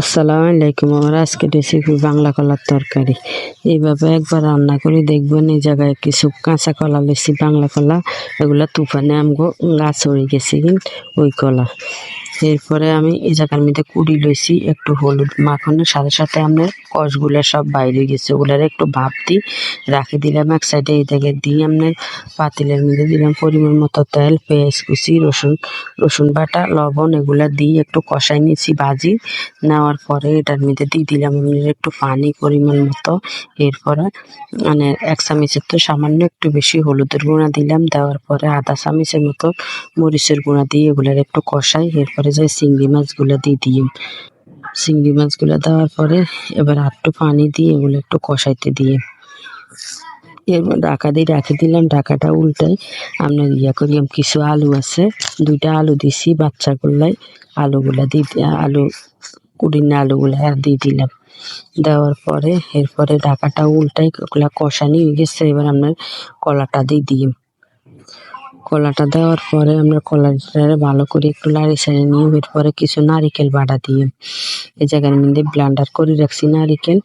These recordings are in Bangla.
আসসালামু আলাইকুম। আমার আজকে রেসিপি বাংলা কলার তরকারি। এইভাবে একবার রান্না করে দেখবেন এই জায়গায় কিছু কাঁচা কলা লেছি বাংলা কলা, এগুলা তুফানে আমগো গাছ হয়ে গেছে ওই কলা। এরপরে আমি এই জায়গার মধ্যে কুড়ি লইছি, একটু হলুদ মাখনের সাথে সাথে আমরা কষগুলো সব বাইরে গেছে, ওগুলার একটু ভাপ দিই রাখি দিলাম, এক সাইডে এই জায়গায় দিয়ে আপনার পাতিলের মধ্যে দিলাম পরিমাণ মতো তেল, পেঁয়াজ কুচি, রসুন রসুন বাটা, লবণ এগুলা দিয়ে একটু কষাই নিয়েছি ভাজি, নেওয়ার পরে এটার মধ্যে দিয়ে দিলাম আমি একটু পানি পরিমাণ মতো, এরপরে মানে এক চামচের তো সামান্য একটু বেশি হলুদের গুঁড়া দিলাম, দেওয়ার পরে আধা চামচের মতো মরিচের গুঁড়া দিয়ে এগুলার একটু কষাই, এরপরে যে চিংড়ি মাছগুলো দিয়ে দিই। চিংড়ি মাছগুলো দেওয়ার পরে এবার একটু পানি দিয়ে এগুলো একটু কষাইতে দিয়ে এরপর ঢাকা দিয়ে রাখি দিলাম, ঢাকাটা উল্টাই। আপনার ইয়া করি কিছু আলু আছে, দুইটা আলু দিছি বাচ্চাগুলাই। আলুগুলা দিয়ে আলু কুড়িনা আলুগুলা দিয়ে দিলাম। দেওয়ার পরে এরপরে ঢাকাটা উল্টাই, ওগুলা কষানি হয়ে গেছে, এবার আপনার কলাটা দিয়ে দিই। কলাটা দেওয়ার পরে আমরা কলাটা ভালো করে একটু লাড়ি সাড়ি নিয়ে এরপরে কিছু নারিকেল বাটা দিয়ে এই জায়গার মধ্যে ব্লান্ডার করে রাখছি নারিকেল।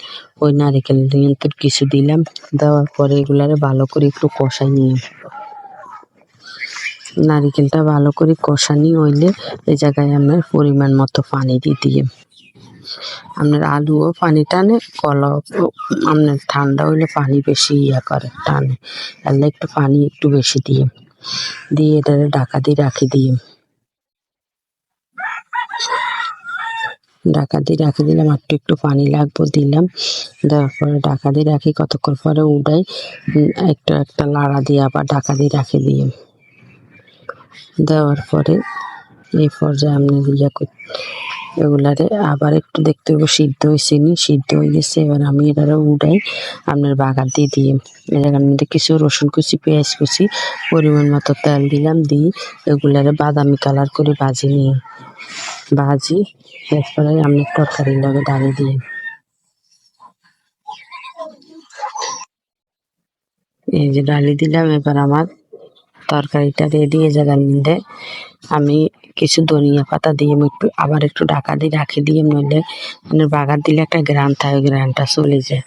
ওই নারিকেল দিয়ে তো কিছু দিলাম। দেওয়ার পরে এগুলারে ভালো করে একটু কষাই নিয়ে নারিকেলটা ভালো করে কষানি হইলে এই জায়গায় আপনার পরিমাণ মতো পানি দিয়ে দিয়ে আপনার আলুও পানি টানে, কলাও আপনার ঠান্ডা হইলে পানি বেশি ইয়া করে, টানে। তাহলে একটু পানি একটু বেশি দিয়ে। দিয়ে এটারে ঢাকা দিয়ে রাখি দিয়ে ঢাকা দিয়ে রাখি দিলাম একটু একটু পানি লাগবো দিলাম। দেওয়ার পরে ঢাকা দিয়ে রাখি কতক্ষণ পরে উম, একটু একটা লাড়া দিয়ে আবার ঢাকা দিয়ে রাখি দিয়ে দেওয়ার পরে এই পর্যায়ে আপনি ইয়া এগুলারে আবার একটু দেখতে হবে, সিদ্ধ হয়েছে নি? সিদ্ধ হয়ে গেছে, এবার আমি এটারে উঠাই, আপনার বাগান দিয়ে দিয়ে। জায়গার মধ্যে কিছু রসুন কুচি, পেঁয়াজ কুচি, পরিমাণ মতো তেল দিলাম, দিয়ে এগুলারে বাদামি কালার করে ভাজি নিয়ে। ভাজি, এরপরে আমি তরকারির লগে ডালি দিয়ে। এই যে ডালি দিলাম, এবার আমার তরকারিটা রেডি এই জায়গার মধ্যে আমি কিছু ধনিয়া পাতা দিয়ে একটু, আবার একটু ঢাকা দিয়ে রাখি দিয়ে নইলে মানে বাগার দিলে একটা গ্রান থাকে গ্রানটা চলে যায়।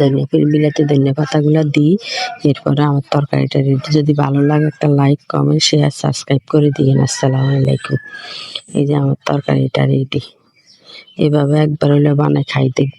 ধনিয়া বিলাতি ধনিয়া পাতাগুলো দিই, এরপরে আমার তরকারিটা রেডি যদি ভালো লাগে একটা লাইক কমেন্ট শেয়ার সাবস্ক্রাইব করে দিয়েন। আসসালামু আলাইকুম। এই যে আমার তরকারিটা রেডি এভাবে একবার হলে বানায় খাই দেখ।